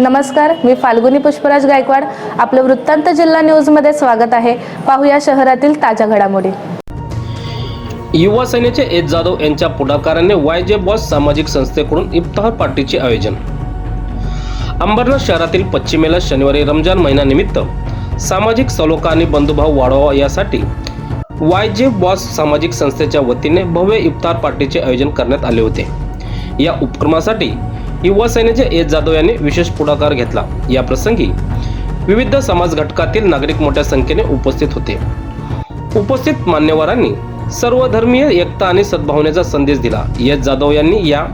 नमस्कार मी फाल्गुनी पुष्पराज गायकवाड. आपलं वृत्तांत जिल्हा न्यूजमध्ये स्वागत आहे. पाहूया शहरातील ताज्या घडामोडी. युवा सेनेचे एच जाधव यांच्या पुढाकाराने वाय जे बॉस सामाजिक संस्थेकडून इफ्तार पार्टीचे आयोजन. अंबरनाथ शहरातील पश्चिमेला शनिवारी रमजान महिन्यानिमित्त सामाजिक सलोखा आणि बंधुभाव वाढवावा यासाठी वाय जे बॉस सामाजिक संस्थेच्या वतीने भव्य इफ्तार पार्टीचे आयोजन करण्यात आले होते. या उपक्रमासाठी युवा सेनेचे एच जाधव यांनी विशेष पुढाकार घेतला. या प्रसंगी विविध समाज घटकातील नागरिक मोठ्या संख्येने उपस्थित होते. उपस्थित मान्यवरांनी सर्वधर्मीय एकता आणि सद्भावनेचा संदेश दिला. एस जाधव यांनी या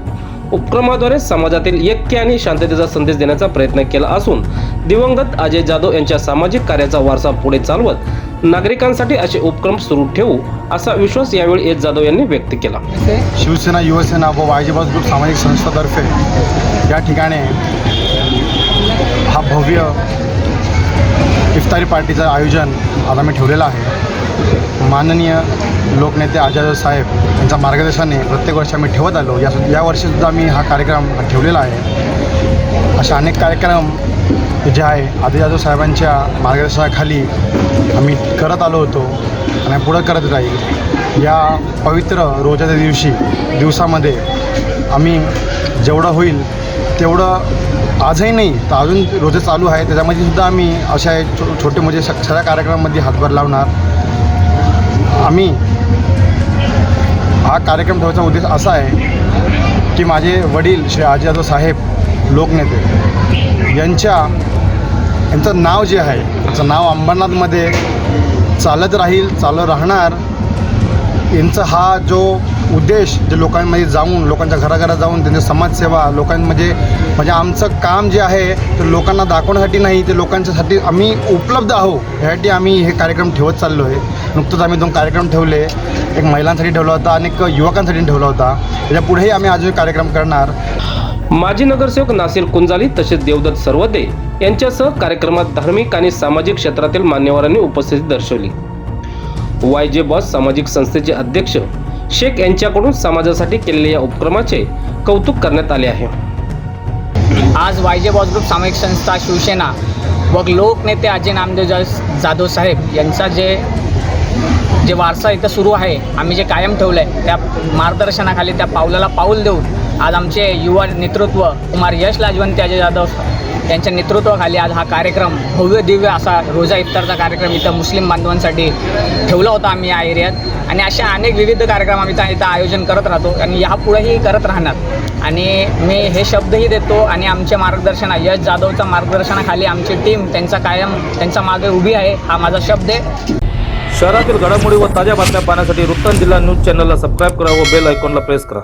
उपक्रमाद्वारे समाजातील ऐक्य आणि शांततेचा संदेश देण्याचा प्रयत्न केला असून दिवंगत अजय जाधव यांच्या सामाजिक कार्याचा वारसा पुढे चालवत नागरिकांसाठी असे उपक्रम सुरू ठेवू असा विश्वास यावेळी एस जाधव यांनी व्यक्त केला. शिवसेना युवसेना व वायजीबाज ग्रुप सामाजिक संस्थातर्फे या ठिकाणी हा भव्य इफ्तारी पार्टीचं आयोजन आता आम्ही ठेवलेलं आहे. माननीय लोकनेते आजाद साहेब यांच्या मार्गदर्शनाने प्रत्येक वर्षी आम्ही ठेवत आलो. या या वर्षीसुद्धा आम्ही हा कार्यक्रम ठेवलेला आहे. अशा अनेक कार्यक्रम जे आहे. आदी साहेबांच्या मार्गदर्शनाखाली आम्ही करत आलो होतो आणि पुढं करत राहील. या पवित्र रोजाच्या दिवशी दिवसामध्ये आम्ही जेवढं होईल तेवढं आजही नाही तर अजून रोजे चालू आहे त्याच्यामध्ये सुद्धा आम्ही अशा छो छोटे मोठे स- सगळ्या कार्यक्रमामध्ये हातभार लावणार. आम्ही हा कार्यक्रम ठेवायचा उद्देश असा आहे की माझे वडील श्री आजी जाधव साहेब लोकनेते. यांच्या यांचं नाव जे आहे त्यांचं नाव अंबरनाथमध्ये चालत राहील चालत राहणार. यांचा हा जो उद्देश जे लोकांमध्ये जाऊन लोकांच्या घराघरात जाऊन त्यांची समाजसेवा लोकांमध्ये म्हणजे आमचं काम जे आहे ते लोकांना दाखवण्यासाठी नाही ते लोकांच्यासाठी आम्ही उपलब्ध आहो यासाठी आम्ही हे कार्यक्रम ठेवत चाललो आहे. नुकतंच आम्ही दोन कार्यक्रम ठेवले. एक महिलांसाठी ठेवला होता आणि एक युवकांसाठी ठेवला होता. त्याच्या पुढेही आम्ही अजून कार्यक्रम करणार. माजी नगरसेवक नासिर कुंजाली तसेच देवदत्त सर्वदे यांच्यासह कार्यक्रमात धार्मिक आणि सामाजिक क्षेत्रातील मान्यवरांनी उपस्थिती दर्शवली. वाय जे बॉस सामाजिक संस्थेचे अध्यक्ष शेख यांच्याकडून समाजासाठी केलेल्या या उपक्रमाचे कौतुक करण्यात आले आहे. आज वाय जे बॉस ग्रुप सामाजिक संस्था शिवसेना व लोकनेते अजय नामदेव जाधव साहेब यांचा जे जे वारसा इथं सुरू आहे आम्ही जे कायम ठेवलं आहे त्या मार्गदर्शनाखाली त्या पावलाला पाऊल देऊन आज आमचे युवा नेतृत्व कुमार यश लाजवंत अजय जाधव यांच्या नेतृत्वाखाली आज हा कार्यक्रम भव्य दिव्य असा रोजा इफ्तारचा कार्यक्रम इथं मुस्लिम बांधवांसाठी ठेवला होता आम्ही या एरियात. आणि अशा अनेक विविध कार्यक्रम आम्ही इथं इथं आयोजन करत राहतो. आणि यापुढेही करत राहणार. आणि मी हे शब्दही देतो आणि आमच्या मार्गदर्शना यश जाधवच्या मार्गदर्शनाखाली आमची टीम त्यांचा कायम त्यांच्या मागे उभी आहे. हा माझा शब्द आहे. शहरातील घडामोडी व ताज्या बातम्या पाहण्यासाठी वृत्तांत जिल्हा न्यूज चॅनलला सबस्क्राईब करा व बेल आयकॉनला प्रेस करा.